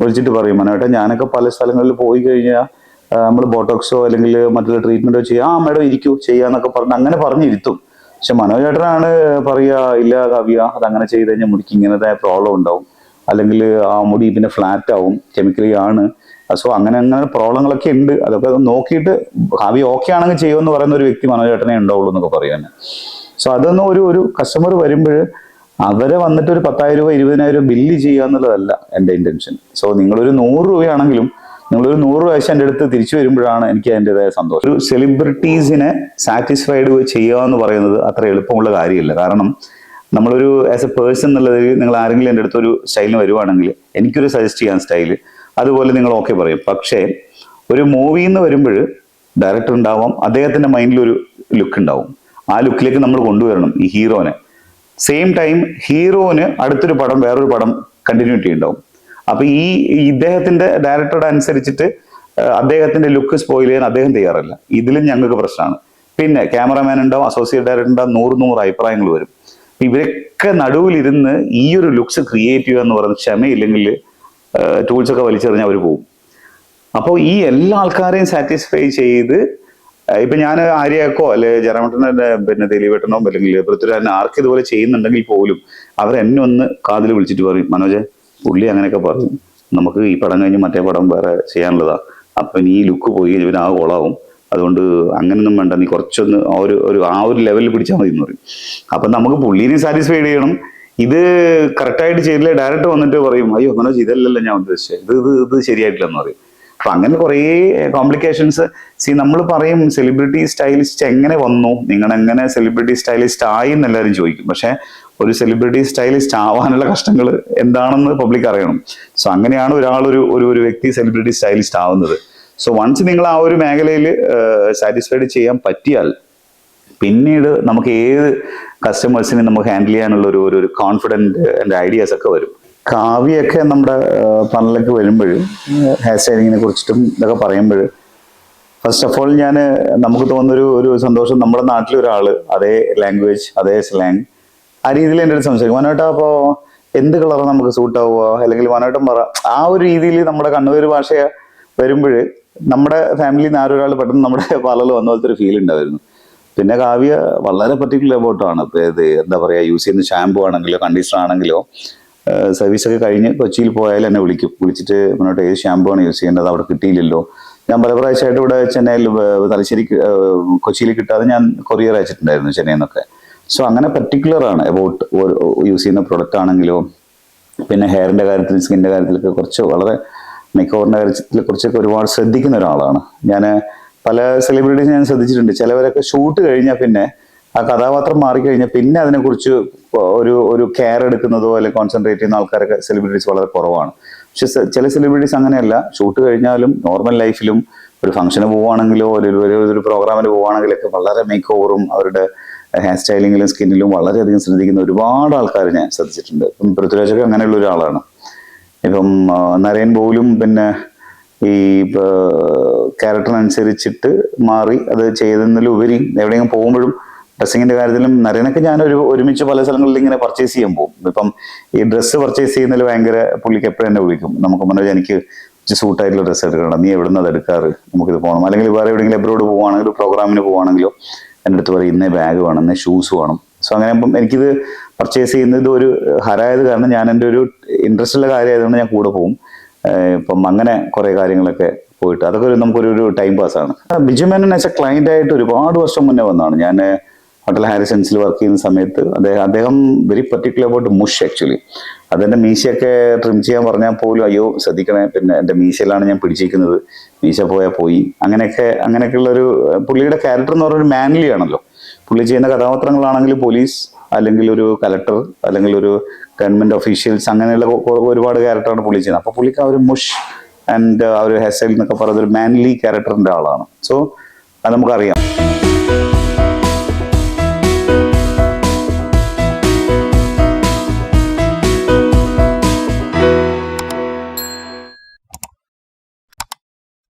Speaker 1: വിളിച്ചിട്ട് പറയും മനോട്ടെ ഞാനൊക്കെ പല സ്ഥലങ്ങളിൽ പോയി കഴിഞ്ഞാൽ നമ്മൾ ബോട്ടോക്സോ അല്ലെങ്കിൽ മറ്റുള്ള ട്രീറ്റ്മെന്റോ ചെയ്യാം. ആ മേഡം ഇരിക്കൂ ചെയ്യാന്നൊക്കെ പറഞ്ഞ് അങ്ങനെ പറഞ്ഞിരുത്തും. പക്ഷെ മനോജേട്ടനാണ് പറയുക ഇല്ല കാവ്യ അത് അങ്ങനെ ചെയ്ത് കഴിഞ്ഞാൽ മുടിക്ക് ഇങ്ങനത്തെ പ്രോബ്ലം ഉണ്ടാവും. അല്ലെങ്കിൽ ആ മുടി പിന്നെ ഫ്ലാറ്റ് ആവും കെമിക്കലി ആണ്. സോ അങ്ങനെ അങ്ങനെ പ്രോബ്ലങ്ങളൊക്കെ ഉണ്ട്. അതൊക്കെ നോക്കിയിട്ട് ഭാവി ഓക്കെ ആണെങ്കിൽ ചെയ്യുമെന്ന് പറയുന്ന ഒരു വ്യക്തി മനോചേട്ടനെ ഉണ്ടാവുള്ളൂ എന്നൊക്കെ പറയാൻ സോ അതൊന്നും ഒരു ഒരു കസ്റ്റമർ വരുമ്പോൾ അവരെ വന്നിട്ട് ഒരു പത്തായിരം രൂപ ഇരുപതിനായിരം രൂപ ബില്ല് ചെയ്യുക എന്നുള്ളതല്ല എന്റെ ഇന്റൻഷൻ സോ നിങ്ങളൊരു നൂറ് രൂപയാണെങ്കിലും നിങ്ങളൊരു നൂറ് വയസ്സ് എന്റെ അടുത്ത് തിരിച്ചു വരുമ്പോഴാണ് എനിക്ക് അതിന്റെതായ സന്തോഷം. ഒരു സെലിബ്രിറ്റീസിനെ സാറ്റിസ്ഫൈഡ് ചെയ്യുക എന്ന് പറയുന്നത് അത്ര എളുപ്പമുള്ള കാര്യമില്ല. കാരണം നമ്മളൊരു ആസ് എ പേഴ്സൺ എന്നുള്ളതിൽ നിങ്ങൾ ആരെങ്കിലും എന്റെ അടുത്ത് ഒരു സ്റ്റൈലിന് വരുവാണെങ്കിൽ എനിക്കൊരു സജസ്റ്റ് ചെയ്യാൻ സ്റ്റൈൽ അതുപോലെ നിങ്ങൾ ഓക്കെ പറയും. പക്ഷേ ഒരു മൂവി എന്ന് വരുമ്പോൾ ഡയറക്ടർ ഉണ്ടാവാം അദ്ദേഹത്തിന്റെ മൈൻഡിൽ ഒരു ലുക്ക് ഉണ്ടാവും. ആ ലുക്കിലേക്ക് നമ്മൾ കൊണ്ടുവരണം ഈ ഹീറോനെ സെയിം ടൈം ഹീറോന് അടുത്തൊരു പടം വേറൊരു പടം കണ്ടിന്യൂറ്റി ഉണ്ടാവും അപ്പൊ ഈ ഇദ്ദേഹത്തിന്റെ ഡയറക്ടറുടെ അനുസരിച്ചിട്ട് അദ്ദേഹത്തിന്റെ ലുക്ക് സ്പോയിൽ ചെയ്യാൻ അദ്ദേഹം തയ്യാറല്ല. ഇതിലും ഞങ്ങൾക്ക് പ്രശ്നമാണ്. പിന്നെ ക്യാമറമാൻ ഉണ്ടാവും അസോസിയേറ്റ് ഡയറക്ടർ ഉണ്ടാവും നൂറ് നൂറ് അഭിപ്രായങ്ങൾ വരും. ഇവരൊക്കെ നടുവിലിരുന്ന് ഈ ഒരു ലുക്സ് ക്രിയേറ്റ് ചെയ്യുക എന്ന് പറയുന്നത് ക്ഷമയില്ലെങ്കിൽ ടൂൾസ് ഒക്കെ വലിച്ചെറിഞ്ഞ് അവർ പോകും അപ്പോൾ ഈ എല്ലാ ആൾക്കാരെയും സാറ്റിസ്ഫൈ ചെയ്ത് ഇപ്പൊ ഞാൻ ആര്യക്കോ അല്ലെ ജനമട്ടനെ പിന്നെ ദിലീപേട്ടനോ അല്ലെങ്കിൽ പൃഥ്വിരാജനോ ആർക്ക് ഇതുപോലെ ചെയ്യുന്നുണ്ടെങ്കിൽ പോലും അവർ എന്നെ ഒന്ന് കാതിൽ വിളിച്ചിട്ട് പറയും മനോജ് പുള്ളി അങ്ങനെയൊക്കെ പറഞ്ഞു. നമുക്ക് ഈ പടം കഴിഞ്ഞ് മറ്റേ പടം വേറെ ചെയ്യാനുള്ളതാ. അപ്പൊ നീ ലുക്ക് പോയി ഇവൻ ആ കൊളാവും. അതുകൊണ്ട് അങ്ങനൊന്നും വേണ്ട. നീ കുറച്ചൊന്ന് ആ ഒരു ആ ഒരു ലെവലിൽ പിടിച്ചാൽ മതി എന്ന് പറയും. അപ്പൊ നമുക്ക് പുള്ളീനെ സാറ്റിസ്ഫൈഡ് ചെയ്യണം. ഇത് കറക്റ്റായിട്ട് ചെയ്തില്ല. ഡയറക്റ്റ് വന്നിട്ട് പറയും അയ്യോ മനോജ് ഇതല്ലല്ലോ ഞാൻ ഉദ്ദേശിച്ചത്. ഇത് ഇത് ഇത് ശരിയായിട്ടില്ലെന്ന് പറയും. അപ്പൊ അങ്ങനെ കുറേ കോംപ്ലിക്കേഷൻസ് സി നമ്മൾ പറയും സെലിബ്രിറ്റി സ്റ്റൈലിസ്റ്റ് എങ്ങനെ വന്നു? നിങ്ങൾ എങ്ങനെ സെലിബ്രിറ്റി സ്റ്റൈലിസ്റ്റ് ആയി എന്ന് എല്ലാവരും ചോദിക്കും. പക്ഷെ ഒരു സെലിബ്രിറ്റി സ്റ്റൈലിസ്റ്റ് ആവാനുള്ള കഷ്ടങ്ങൾ എന്താണെന്ന് പബ്ലിക് അറിയണം. സോ അങ്ങനെയാണ് ഒരാൾ ഒരു ഒരു വ്യക്തി സെലിബ്രിറ്റി സ്റ്റൈലിസ്റ്റ് ആവുന്നത്. സോ വൺസ് നിങ്ങൾ ആ ഒരു മേഖലയിൽ സാറ്റിസ്ഫൈഡ് ചെയ്യാൻ പറ്റിയാൽ പിന്നീട് നമുക്ക് ഏത് കസ്റ്റമേഴ്സിനെ നമുക്ക് ഹാൻഡിൽ ചെയ്യാനുള്ള ഒരു ഒരു- ഒരു കോൺഫിഡന്റ് ഐഡിയാസ് ഒക്കെ വരും. കാവ്യൊക്കെ നമ്മുടെ പണിലൊക്കെ വരുമ്പോൾ ഹെയർ സ്റ്റൈലിങ്ങിനെ കുറിച്ചിട്ടും ഇതൊക്കെ പറയുമ്പോൾ ഫസ്റ്റ് ഓഫ് ഓൾ ഞാൻ നമുക്ക് തോന്നുന്നൊരു ഒരു സന്തോഷം നമ്മുടെ നാട്ടിലൊരാൾ അതേ ലാംഗ്വേജ് അതേ സ്ലാങ് ആ രീതിയിൽ എന്റെ അടുത്ത് സംസാരിക്കും. മനോട്ടാ അപ്പോൾ എന്ത് കളറാണ് നമുക്ക് സൂട്ട് ആവുക? അല്ലെങ്കിൽ മനോട്ടം പറ ആ ഒരു രീതിയിൽ നമ്മുടെ കണ്ണൂർ ഭാഷ വരുമ്പോൾ നമ്മുടെ ഫാമിലിയിൽ നിന്ന് ആരൊരാൾ പെട്ടെന്ന് നമ്മുടെ പാർലറിൽ വന്ന പോലത്തെ ഒരു ഫീൽ ഉണ്ടായിരുന്നു. പിന്നെ കാവ്യ വളരെ പർട്ടിക്കുലർ അബൌട്ടാണ് ഇത് എന്താ പറയാ യൂസ് ചെയ്യുന്ന ഷാമ്പു ആണെങ്കിലോ കണ്ടീഷണർ ആണെങ്കിലോ സർവീസ് ഒക്കെ കഴിഞ്ഞ് കൊച്ചിയിൽ പോയാൽ എന്നെ വിളിക്കും. വിളിച്ചിട്ട് മുന്നോട്ട് ഏത് ഷാമ്പു ആണ് യൂസ് ചെയ്യേണ്ടത്? അവിടെ കിട്ടിയില്ലല്ലോ. ഞാൻ പല പ്രാവശ്യമായിട്ട് ഇവിടെ ചെന്നൈയിൽ തലശ്ശേരി കൊച്ചിയിൽ കിട്ടാതെ ഞാൻ കൊറിയർ അയച്ചിട്ടുണ്ടായിരുന്നു ചെന്നൈയിൽ നിന്നൊക്കെ. സോ അങ്ങനെ പർട്ടിക്കുലർ ആണ് അബൌട്ട് യൂസ് ചെയ്യുന്ന പ്രൊഡക്റ്റ് ആണെങ്കിലോ പിന്നെ ഹെയറിന്റെ കാര്യത്തിൽ സ്കിന്റെ കാര്യത്തിലൊക്കെ കുറച്ച് വളരെ മേക്കോവറിന്റെ കാര്യത്തിൽ കുറച്ചൊക്കെ ഒരുപാട് ശ്രദ്ധിക്കുന്ന ഒരാളാണ്. ഞാൻ പല സെലിബ്രിറ്റീസ് ഞാൻ ശ്രദ്ധിച്ചിട്ടുണ്ട്. ചിലവരൊക്കെ ഷൂട്ട് കഴിഞ്ഞാൽ പിന്നെ ആ കഥാപാത്രം മാറിക്കഴിഞ്ഞാൽ പിന്നെ അതിനെക്കുറിച്ച് ഒരു ഒരു കെയർ എടുക്കുന്നതോ അല്ലെങ്കിൽ കോൺസെൻട്രേറ്റ് ചെയ്യുന്ന ആൾക്കാരൊക്കെ സെലിബ്രിറ്റീസ് വളരെ കുറവാണ്. പക്ഷെ ചില സെലിബ്രിറ്റീസ് അങ്ങനെയല്ല. ഷൂട്ട് കഴിഞ്ഞാലും നോർമൽ ലൈഫിലും ഒരു ഫംഗ്ഷന് പോവുകയാണെങ്കിലോ ഒരു ഒരു- പ്രോഗ്രാമിന് പോവുകയാണെങ്കിലൊക്കെ വളരെ മേക്ക് ഓവറും അവരുടെ ഹെയർ സ്റ്റൈലിങ്ങിലും സ്കിന്നിലും വളരെയധികം ശ്രദ്ധിക്കുന്ന ഒരുപാട് ആൾക്കാർ ഞാൻ ശ്രദ്ധിച്ചിട്ടുണ്ട്. ഇപ്പം പൃഥ്വിരാജൊക്കെ അങ്ങനെയുള്ള ഒരാളാണ്. ഇപ്പം നരേൻ പോലും പിന്നെ ഈ ക്യാരക്ടറിനനുസരിച്ചിട്ട് മാറി അത് ചെയ്തതിലുപരി എവിടെയെങ്കിലും പോകുമ്പോഴും ഡ്രസ്സിങ്ങിന്റെ കാര്യത്തിലും നരേനൊക്കെ ഞാൻ ഒരു ഒരുമിച്ച് പല സ്ഥലങ്ങളിൽ ഇങ്ങനെ പർച്ചേസ് ചെയ്യാൻ പോകും. ഇപ്പം ഈ ഡ്രസ്സ് പർച്ചേസ് ചെയ്യുന്നതിൽ ഭയങ്കര പുള്ളിക്ക് എപ്പോഴും എന്നെ വിളിക്കും നമുക്ക് മനോജ് എനിക്ക് സൂട്ടായിട്ടുള്ള ഡ്രസ്സ് എടുക്കണം. നീ എവിടെ നിന്ന് എടുക്കാറ്? നമുക്കിത് പോകണം. അല്ലെങ്കിൽ വേറെ എവിടെയെങ്കിലും എബ്രോഡ് പോവുകയാണെങ്കിലും പ്രോഗ്രാമിന് പോവുകയാണെങ്കിലോ എന്റെ അടുത്ത് പറയും ഇന്നേ ബാഗ് വേണം ഇന്നേ ഷൂസ് വേണം. സോ അങ്ങനെ ഇപ്പം എനിക്കിത് പർച്ചേസ് ചെയ്യുന്നത് ഒരു ഹരായത് കാരണം ഞാൻ എന്റെ ഒരു ഇൻട്രസ്റ്റ് ഉള്ള കാര്യമായതുകൊണ്ട് ഞാൻ കൂടെ പോകും. ഇപ്പം അങ്ങനെ കുറെ കാര്യങ്ങളൊക്കെ പോയിട്ട്. അതൊക്കെ ഒരു നമുക്കൊരു ഒരു ടൈം പാസ് ആണ്. Biju Menon as a client ആയിട്ട് ഒരുപാട് വർഷം മുന്നേ വന്നതാണ് ഞാൻ ഹോട്ടൽ ഹാരിസൺസിൽ വർക്ക് ചെയ്യുന്ന സമയത്ത് അദ്ദേഹം അദ്ദേഹം വെരി പെർട്ടിക്കുലർ അബൌട്ട് മുഷ് ആക്ച്വലി അതെന്റെ മീശയൊക്കെ ട്രിം ചെയ്യാൻ പറഞ്ഞാൽ പോലും അയ്യോ ശ്രദ്ധിക്കണേ പിന്നെ എന്റെ മീശയിലാണ് ഞാൻ പിടിച്ചിരിക്കുന്നത്. മീശ പോയാൽ പോയി. അങ്ങനെയൊക്കെ അങ്ങനെയൊക്കെയുള്ള ഒരു പുള്ളിയുടെ ക്യാരക്ടർ എന്ന് പറഞ്ഞൊരു മാൻലി ആണല്ലോ. പുള്ളി ചെയ്യുന്ന കഥാപാത്രങ്ങളാണെങ്കിൽ പോലീസ് അല്ലെങ്കിൽ ഒരു കലക്ടർ അല്ലെങ്കിൽ ഒരു ഗവൺമെന്റ് ഒഫീഷ്യൽസ് അങ്ങനെയുള്ള ഒരുപാട് ക്യാരക്ടറാണ് പുള്ളി ചെയ്യുന്നത്. അപ്പോൾ പുള്ളിക്ക് ആ ഒരു മുഷ് ആൻഡ് ആ ഒരു ഹെസൽ എന്നൊക്കെ പറയുന്നത് ഒരു മാൻലി ക്യാരക്ടറിന്റെ ആളാണ്. സോ അത് നമുക്കറിയാം.